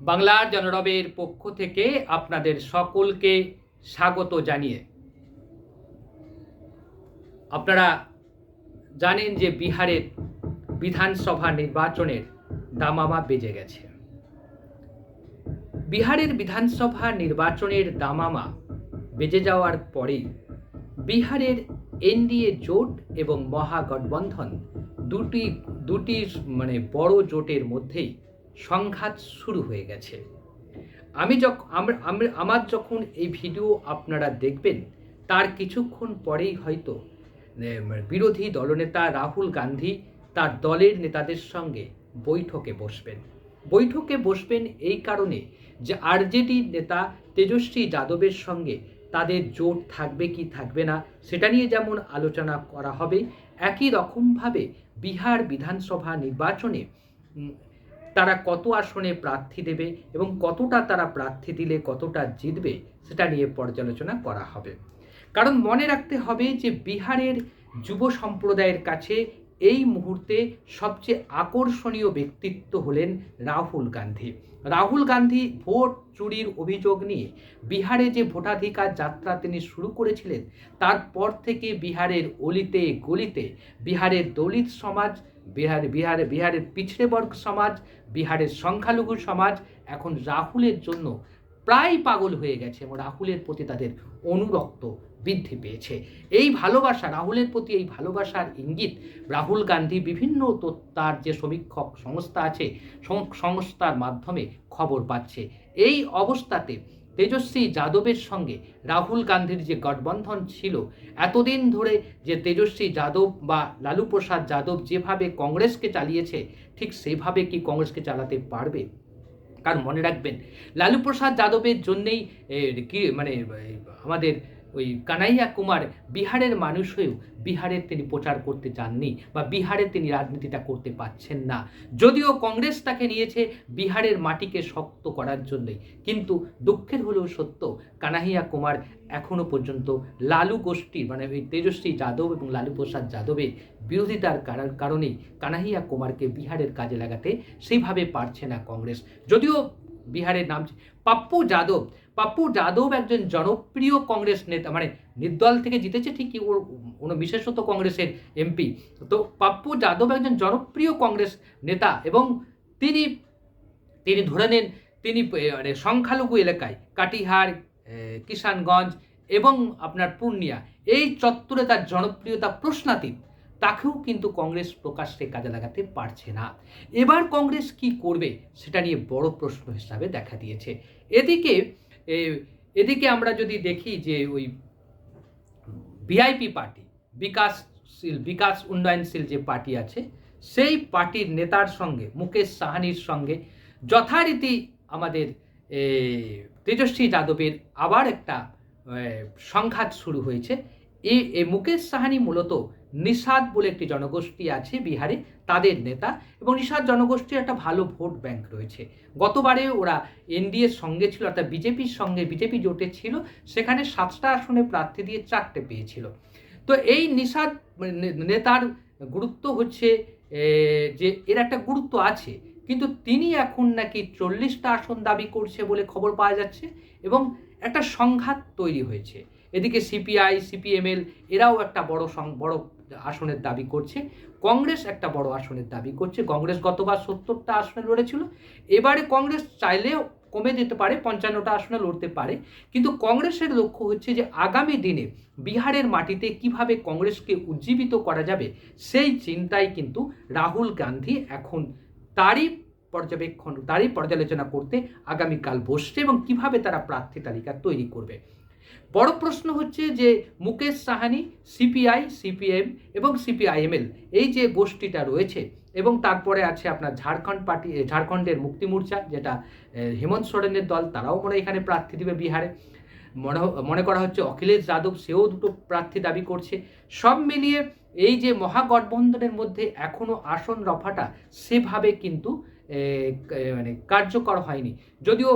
বাংলার জনরবের পক্ষ থেকে আপনাদের সকলকে স্বাগত জানিয়ে। আপনারা জানেন যে বিহারের বিধানসভা নির্বাচনের দামামা বেজে গেছে। বিহারের বিধানসভা নির্বাচনের দামামা বেজে যাওয়ার পরেই বিহারের এনডিএ জোট এবং মহাগঠবন্ধন দুটি দুটি মানে বড় জোটের মধ্যেই সংঘাত শুরু হয়ে গেছে। আমি যখন আমার যখন এই ভিডিও আপনারা দেখবেন, তার কিছুক্ষণ পরেই হয়তো বিরোধী দলনেতা রাহুল গান্ধী তার দলের নেতাদের সঙ্গে বৈঠকে বসবেন। বৈঠকে বসবেন এই কারণে যে আরজেডি নেতা তেজস্বী যাদবের সঙ্গে তাদের জোট থাকবে কি থাকবে না, সেটা নিয়ে যেমন আলোচনা করা হবে, একই রকমভাবে বিহার বিধানসভা নির্বাচনে তারা কত আসনে প্রার্থী দেবে এবং কতটা তারা প্রার্থী দিলে কতটা জিতবে সেটা নিয়ে পর্যালোচনা করা হবে। কারণ মনে রাখতে হবে যে বিহারের যুব সম্প্রদায়ের কাছে এই মুহূর্তে সবচেয়ে আকর্ষণীয় ব্যক্তিত্ব হলেন রাহুল গান্ধী। রাহুল গান্ধী ভোট চুরির অভিযোগ নিয়ে বিহারে যে ভোটাধিকার যাত্রা তিনি শুরু করেছিলেন, তারপর থেকে বিহারের অলিতে গলিতে বিহারের দলিত সমাজ বিহার, বিহারে, বিহারের পিছড়ে বর্গ সমাজ, বিহারের সংখ্যালঘু সমাজ এখন রাহুলের জন্য প্রায় পাগল হয়ে গেছে এবং রাহুলের প্রতি তাদের অনুরক্ত বৃদ্ধি পেয়েছে। এই ভালোবাসা, রাহুলের প্রতি এই ভালোবাসার ইঙ্গিত, রাহুল গান্ধী বিভিন্ন তার যে সমীক্ষক সংস্থা আছে সংস্থার মাধ্যমে খবর পাচ্ছে। এই অবস্থাতে তেজস্বী যাদবের সঙ্গে রাহুল গান্ধীর যে গঠবন্ধন ছিল, এতদিন ধরে যে তেজস্বী যাদব বা লালু প্রসাদ যাদব যেভাবে কংগ্রেসকে চালিয়েছে, ঠিক সেভাবে কি কংগ্রেসকে চালাতে পারবে? কারণ মনে রাখবেন লালু প্রসাদ যাদবের জন্যেই কি মানে আমাদের ওই কানাইয়া কুমার বিহারের মানুষ হয়েও বিহারের তিনি প্রচার করতে চাননি বা বিহারে তিনি রাজনীতিটা করতে পারছেন না। যদিও কংগ্রেস তাকে নিয়েছে বিহারের মাটিকে শক্ত করার জন্যই কিন্তু দুঃখের হলেও সত্য, কানাইয়া কুমার এখনও পর্যন্ত লালু গোষ্ঠীর মানে ওই তেজস্বী যাদব এবং লালু প্রসাদ যাদবের বিরোধিতার কারণ- কারণেই কানাইয়া কুমারকে বিহারের কাজে লাগাতে সেইভাবে পারছে না কংগ্রেস। যদিও বিহারের নাম পাপ্পু যাদব পাপ্পু যাদব একজন জনপ্রিয় কংগ্রেস নেতা মানে নির্দল থেকে জিতেছে ঠিকই ওর কোনো বিশেষত কংগ্রেসের এমপি। তো পাপ্পু যাদব একজন জনপ্রিয় কংগ্রেস নেতা এবং তিনি তিনি ধরে নেন, তিনি মানে সংখ্যালঘু এলাকায়, কাটিহার কিষানগঞ্জ এবং আপনার পূর্ণিয়া, এই চত্বরে তার জনপ্রিয়তা প্রশ্নাতীত। তাকেও কিন্তু কংগ্রেস প্রকাশ্যে কাজে লাগাতে পারছে না। এবার কংগ্রেস কি করবে সেটা নিয়ে বড় প্রশ্ন হিসাবে দেখা দিয়েছে। এদিকে এদিকে আমরা যদি দেখি যে ওই ভিআইপি পার্টি বিকাশশীল বিকাশ উন্নয়নশীল যে পার্টি আছে, সেই পার্টির নেতার সঙ্গে, মুকেশ সাহানির সঙ্গে যথারীতি আমাদের তেজস্বী যাদবের আবার একটা সংঘাত শুরু হয়েছে। এই মুকেশ সাহানি মূলত নিষাদ বলে একটি জনগোষ্ঠী আছে বিহারে, তাদের নেতা এবং নিষাদ জনগোষ্ঠীর একটা ভালো ভোট ব্যাংক রয়েছে। গতবারে ওরা এনডিএর সঙ্গে ছিল, অর্থাৎ বিজেপির সঙ্গে, বিজেপি জোটে ছিল, সেখানে সাতটা আসনে প্রার্থী দিয়ে চারটে পেয়েছিল। তো এই নিষাদ নেতার গুরুত্ব হচ্ছে যে এর একটা গুরুত্ব আছে, কিন্তু তিনি এখন নাকি চল্লিশটা আসন দাবি করছে বলে খবর পাওয়া যাচ্ছে এবং একটা সংঘাত তৈরি হয়েছে। এদিকে সিপিআই, সিপিএমএল, এরাও একটা বড় বড় আসনের দাবি করছে। কংগ্রেস একটা বড় আসনের দাবি করছে। কংগ্রেস গতবার সত্তরটা আসনে লড়েছিল। এবারে কংগ্রেস চাইলেও কমে যেতে পারে, পঞ্চান্নটা আসনে লড়তে পারে। কিন্তু কংগ্রেসের লক্ষ্য হচ্ছে যে আগামী দিনে বিহারের মাটিতে কীভাবে কংগ্রেসকে উজ্জীবিত করা যাবে, সেই চিন্তায় কিন্তু রাহুল গান্ধী এখন তারই পর্যবেক্ষণ, তারই পর্যালোচনা করতে আগামীকাল বসছে এবং কীভাবে তারা প্রার্থী তালিকা তৈরি করবে। বড় প্রশ্ন হচ্ছে যে মুকেশ সাহানি, সিপিআই, সিপিএম এবং সিপিআইএমএল, এই যে গোষ্ঠীটা রয়েছে এবং তারপরে আছে আপনার ঝাড়খণ্ড পার্টি ঝাড়খণ্ডের মুক্তি মোর্চা, যেটা হেমন্ত সোরেনের দল, তারাও মনে এখানে প্রার্থী দেবে বিহারে। মনে মনে করা হচ্ছে অখিলেশ যাদব, সেও দুটো প্রার্থী দাবি করছে। সব মিলিয়ে এই যে মহাগঠবন্ধনের মধ্যে এখনও আসন রফাটা সেভাবে কিন্তু মানে কার্যকর হয়নি। যদিও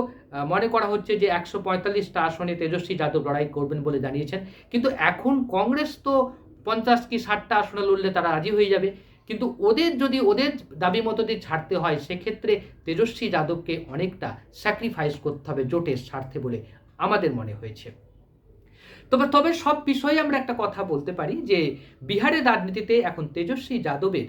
মনে করা হচ্ছে যে একশো পঁয়তাল্লিশটা আসনে তেজস্বী যাদব লড়াই করবেন বলে জানিয়েছেন। কিন্তু এখন কংগ্রেস তো পঞ্চাশ কি ষাটটা আসনে লড়লে তারা রাজি হয়ে যাবে। কিন্তু ওদের যদি ওদের দাবি মতো যদি ছাড়তে হয়, সেক্ষেত্রে তেজস্বী যাদবকে অনেকটা স্যাক্রিফাইস করতে হবে জোটের স্বার্থে বলে আমাদের মনে হয়েছে। তবে তবে সব বিষয়ে আমরা একটা কথা বলতে পারি যে, বিহারের রাজনীতিতে এখন তেজস্বী যাদবের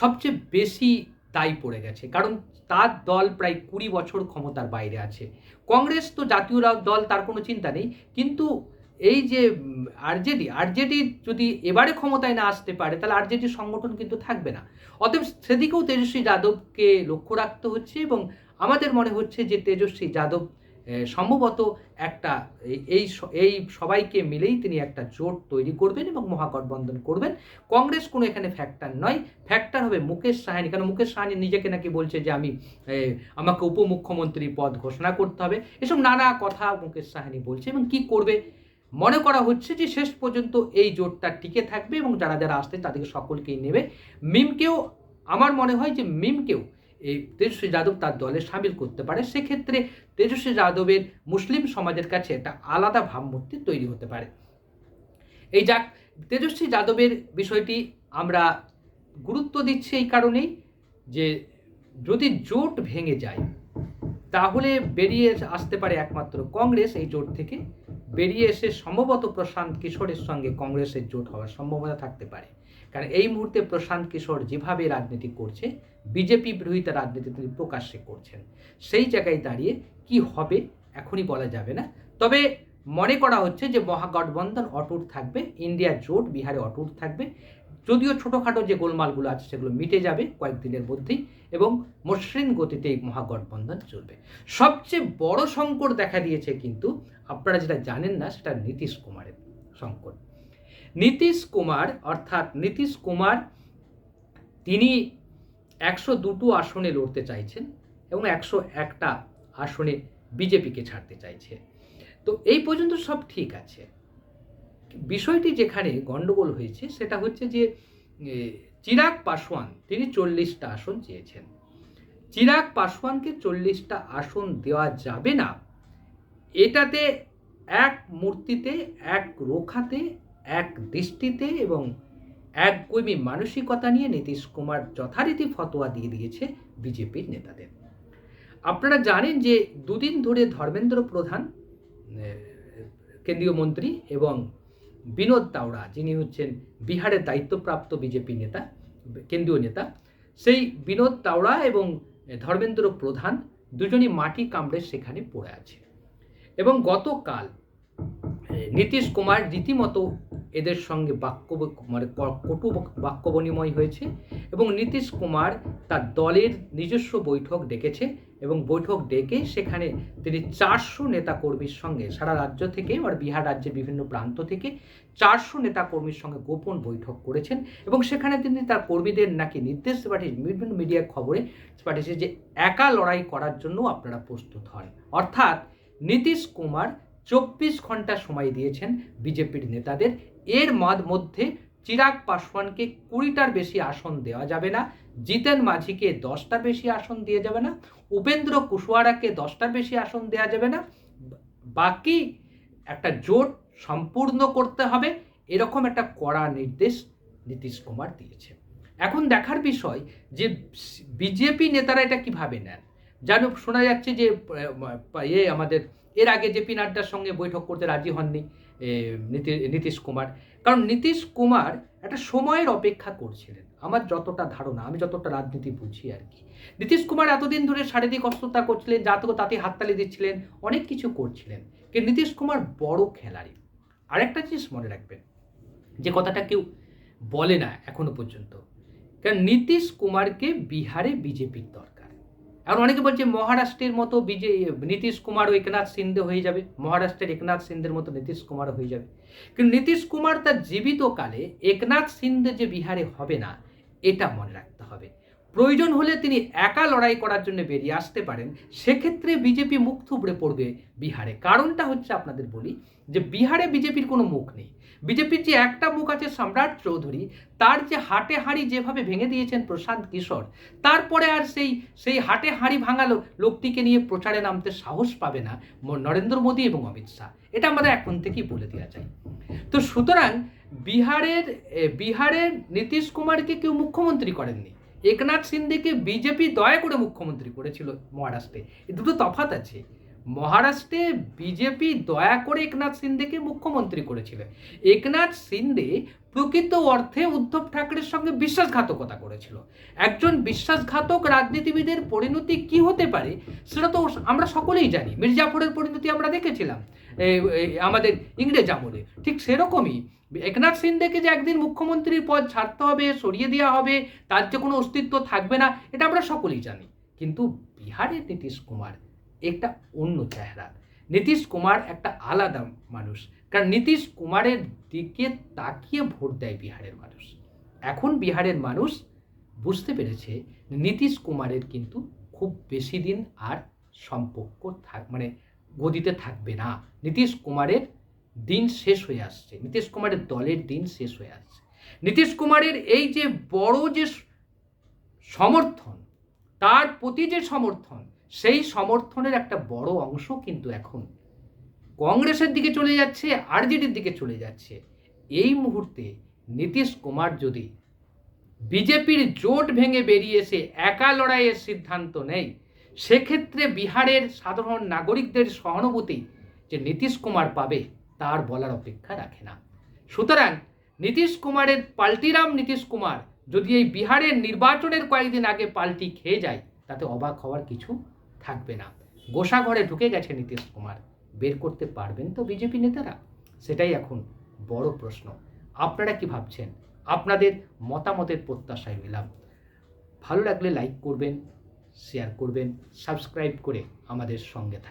সবচেয়ে বেশি দায়ী পড়ে গেছে। কারণ তার দল প্রায় কুড়ি বছর ক্ষমতার বাইরে আছে। কংগ্রেস তো জাতীয় দল, তার কোনো চিন্তা নেই। কিন্তু এই যে আরজেডি আরজেডি যদি এবারে ক্ষমতায় না আসতে পারে, তাহলে আরজেডি সংগঠন কিন্তু থাকবে না। অতএব সেদিকেও তেজস্বী যাদবকে লক্ষ্য রাখতে হচ্ছে এবং আমাদের মনে হচ্ছে যে তেজস্বী যাদব সম্ভবত একটা এই- এই সবাইকে মিলেই তিনি একটা জোট তৈরি করবেন এবং মহাগঠবন্ধন করবেন। কংগ্রেস কোনো এখানে ফ্যাক্টর নয়। ফ্যাক্টর হবে মুকেশ সাহানি। কারণ মুকেশ সাহানি নিজেকে নাকি বলছে যে আমি আমাকে উপমুখ্যমন্ত্রী পদ ঘোষণা করতে হবে। এসব নানা কথা মুকেশ সাহানি বলছে এবং কি করবে? মনে করা হচ্ছে যে শেষ পর্যন্ত এই জোটটা টিকে থাকবে এবং যারা যারা আসতে তাদেরকে সকলকেই নেবে। মিমকেও, আমার মনে হয় যে মিমকেও এই তেজস্বী যাদব তার দলে সামিল করতে পারে, সেক্ষেত্রে তেজস্বী যাদবের মুসলিম সমাজের কাছে একটা আলাদা ভাবমূর্তি তৈরি হতে পারে। এই যাক, তেজস্বী যাদবের বিষয়টি আমরা গুরুত্ব দিচ্ছি এই কারণেই যে যদি জোট ভেঙে যায়, তাহলে বেরিয়ে আসতে পারে একমাত্র কংগ্রেস এই জোট থেকে। বেরিয়ে এসে সম্ভবত প্রশান্ত কিশোরের সঙ্গে কংগ্রেসের জোট হওয়ার সম্ভাবনা থাকতে পারে। কারণ এই মুহূর্তে প্রশান্ত কিশোর যেভাবে রাজনীতি করছে, বিজেপি বিরোধিতা রাজনীতি তিনি প্রকাশ্যে করছেন। সেই জায়গায় দাঁড়িয়ে কি হবে এখনই বলা যাবে না। তবে মনে করা হচ্ছে যে মহাগঠবন্ধন অটুট থাকবে, ইন্ডিয়া জোট বিহারে অটুট থাকবে। যদিও ছোটোখাটো যে গোলমালগুলো আছে সেগুলো মিটে যাবে কয়েকদিনের মধ্যেই এবং মসৃণ গতিতে এই মহাগঠবন্ধন চলবে। সবচেয়ে বড় সংকট দেখা দিয়েছে কিন্তু আপনারা যেটা জানেন না সেটা নীতিশ কুমারের সংকট। নীতিশ কুমার, অর্থাৎ নীতিশ কুমার তিনি একশো দুটো আসনে লড়তে চাইছেন এবং একশো একটা আসনে বিজেপিকে ছাড়তে চাইছে। তো এই পর্যন্ত সব ঠিক আছে। বিষয়টি যেখানে গন্ডগোল হয়েছে সেটা হচ্ছে যে চিরাগ পাসওয়ান তিনি চল্লিশটা আসন চেয়েছেন। চিরাগ পাসওয়ানকে চল্লিশটা আসন দেওয়া যাবে না। এটাতে এক মূর্তিতে, এক রোখাতে এক দৃষ্টিতে এবং এক কর্মী মানসিকতা নিয়ে নীতিশ কুমার যথারীতি ফতোয়া দিয়ে দিয়েছে বিজেপির নেতাদের। আপনারা জানেন যে দুদিন ধরে ধর্মেন্দ্র প্রধান কেন্দ্রীয় মন্ত্রী এবং বিনোদ তাওড়া, যিনি হচ্ছেন বিহারের দায়িত্বপ্রাপ্ত বিজেপি নেতা, কেন্দ্রীয় নেতা, সেই বিনোদ তাওড়া এবং ধর্মেন্দ্র প্রধান দুজনই মাটি কামড়ে সেখানে পড়ে আছে। এবং গতকাল নীতিশ কুমার রীতিমতো এদের সঙ্গে বাক্য মানে কটু বাক্য বিনিময় হয়েছে এবং নীতিশ কুমার তার দলের নিজস্ব বৈঠক ডেকেছে এবং বৈঠক ডেকে সেখানে তিনি চারশো নেতাকর্মীর সঙ্গে সারা রাজ্য থেকে আর বিহার রাজ্যের বিভিন্ন প্রান্ত থেকে চারশো নেতাকর্মীর সঙ্গে গোপন বৈঠক করেছেন এবং সেখানে তিনি তার কর্মীদের নাকি নির্দেশ পাঠিয়েছেন বিভিন্ন মিডিয়ার খবরে পাঠিয়েছে যে একা লড়াই করার জন্য আপনারা প্রস্তুত হন। অর্থাৎ নীতিশ কুমার চব্বিশ ঘণ্টা সময় দিয়েছেন বিজেপির নেতাদের এর মাদ মধ্যে চিরাগ পাসওয়ানকে কুড়িটার বেশি আসন দেওয়া যাবে না, জিতেন মাঝিকে দশটার বেশি আসন দিয়ে যাবে না, উপেন্দ্র কুশওয়ারাকে দশটার বেশি আসন দেওয়া যাবে না, বাকি একটা জোট সম্পূর্ণ করতে হবে, এরকম একটা কড়া নির্দেশ নীতিশ কুমার দিয়েছে। এখন দেখার বিষয় যে বিজেপি নেতারা এটা কীভাবে নেন? যেন শোনা যাচ্ছে যে ইয়ে আমাদের এর আগে জেপি নাড্ডার সঙ্গে বৈঠক করতে রাজি হননি নীতিশ কুমার। কারণ নীতিশ কুমার একটা সময়ের অপেক্ষা করছিলেন। আমার যতটা ধারণা, আমি যতটা রাজনীতি বুঝি আর কি। নীতিশ কুমার এতদিন ধরে শারীরিক অসুস্থতা করছিলেন যাতে তাতে হাততালি দিচ্ছিলেন, অনেক কিছু করছিলেন। কিন্তু নীতিশ কুমার বড় খেলাড়ি। আরেকটা জিনিস মনে রাখবেন, যে কথাটা কেউ বলে না এখনও পর্যন্ত। কারণ নীতিশ কুমারকে বিহারে বিজেপির দরকার। এখন অনেকে বলছে মহারাষ্ট্রের মতো বিজে, নীতিশ কুমার ও একনাথ সিন্ধে হয়ে যাবে। মহারাষ্ট্রের একনাথ সিন্ধের মতো নীতিশ কুমার হয়ে যাবে। কিন্তু নীতিশ কুমার তার জীবিত কালে একনাথ সিন্ধে যে বিহারে হবে না, এটা মনে রাখতে হবে। প্রয়োজন হলে তিনি একা লড়াই করার জন্য বেরিয়ে আসতে পারেন, সেক্ষেত্রে বিজেপি মুখ থুবড়ে পড়বে বিহারে। কারণটা হচ্ছে আপনাদের বলি যে বিহারে বিজেপির কোনো মুখ নেই। বিজেপির যে একটা মুখ আছে সম্রাট চৌধুরী, তার যে হাটে হাঁড়ি যেভাবে ভেঙে দিয়েছেন প্রশান্ত কিশোর, তারপরে আর সেই সেই হাটে হাঁড়ি ভাঙালো লোকটিকে নিয়ে প্রচারে নামতে সাহস পাবে না নরেন্দ্র মোদী এবং অমিত শাহ। এটা আমরা এখন থেকেই বলে দেওয়া যায়। তো সুতরাং বিহারের বিহারের নীতিশ কুমারকে কেউ মুখ্যমন্ত্রী করেননি। একনাথ সিন্দেকে বিজেপি দয়া করে মুখ্যমন্ত্রী করেছিল মহারাষ্ট্রে। দুটো তফাত আছে। মহারাষ্ট্রে বিজেপি দয়া করে একনাথ সিন্দেকে মুখ্যমন্ত্রী করেছিল। একনাথ সিন্দে প্রকৃত অর্থে উদ্ধব ঠাকরের সঙ্গে বিশ্বাসঘাতকতা করেছিল। একজন বিশ্বাসঘাতক রাজনীতিবিদের পরিণতি কি হতে পারে, সেটা তো আমরা সকলেই জানি। মির্জাফরের পরিণতি আমরা দেখেছিলাম আমাদের ইংরেজ আমলে। ঠিক সেরকমই একনাথ সিন্দেকে যে একদিন মুখ্যমন্ত্রীর পদ ছাড়তে হবে, সরিয়ে দেওয়া হবে, তার যে কোনো অস্তিত্ব থাকবে না, এটা আমরা সকলেই জানি। কিন্তু বিহারের নীতিশ কুমার একটা অন্য চেহারা। নীতিশ কুমার একটা আলাদা মানুষ। কারণ নীতিশ কুমারের দিকে তাকিয়ে ভোট দেয় বিহারের মানুষ। এখন বিহারের মানুষ বুঝতে পেরেছে নীতিশ কুমারের কিন্তু খুব বেশি দিন আর সম্পর্ক থাক মানে গদিতে থাকবে না। নীতিশ কুমারের দিন শেষ হয়ে আসছে। নীতিশ কুমারের দলের দিন শেষ হয়ে আসছে। নীতিশ কুমারের এই যে বড় যে সমর্থন, তার প্রতি যে সমর্থন সেই সমর্থনের একটা বড় অংশ কিন্তু এখন। কংগ্রেসের দিকে চলে যাচ্ছে, আরজেডির দিকে চলে যাচ্ছে। এই মুহূর্তে নীতিশ কুমার যদি বিজেপির জোট ভেঙে বেরিয়ে এসে একা লড়াইয়ের সিদ্ধান্ত নেয়, সেক্ষেত্রে বিহারের সাধারণ নাগরিকদের সহানুভূতি যে নীতিশ কুমার পাবে, তার বলার অপেক্ষা রাখে না। সুতরাং নীতিশ কুমারের পাল্টিরাম নীতিশ কুমার যদি এই বিহারের নির্বাচনের কয়েকদিন আগে পাল্টি খেয়ে যায়, তাতে অবাক হওয়ার কিছু থাকবে না। গোসা ঘরে ঢুকে গেছে নীতিশ কুমার। বের করতে পারবেন তো বিজেপি নেতারা? সেটাই এখন বড় প্রশ্ন। আপনারা কি ভাবছেন? আপনাদের মতামতের প্রত্যাশায় নিলাম। ভালো লাগলে লাইক করবেন শেয়ার করবেন সাবস্ক্রাইব করে আমাদের সঙ্গে থাকবেন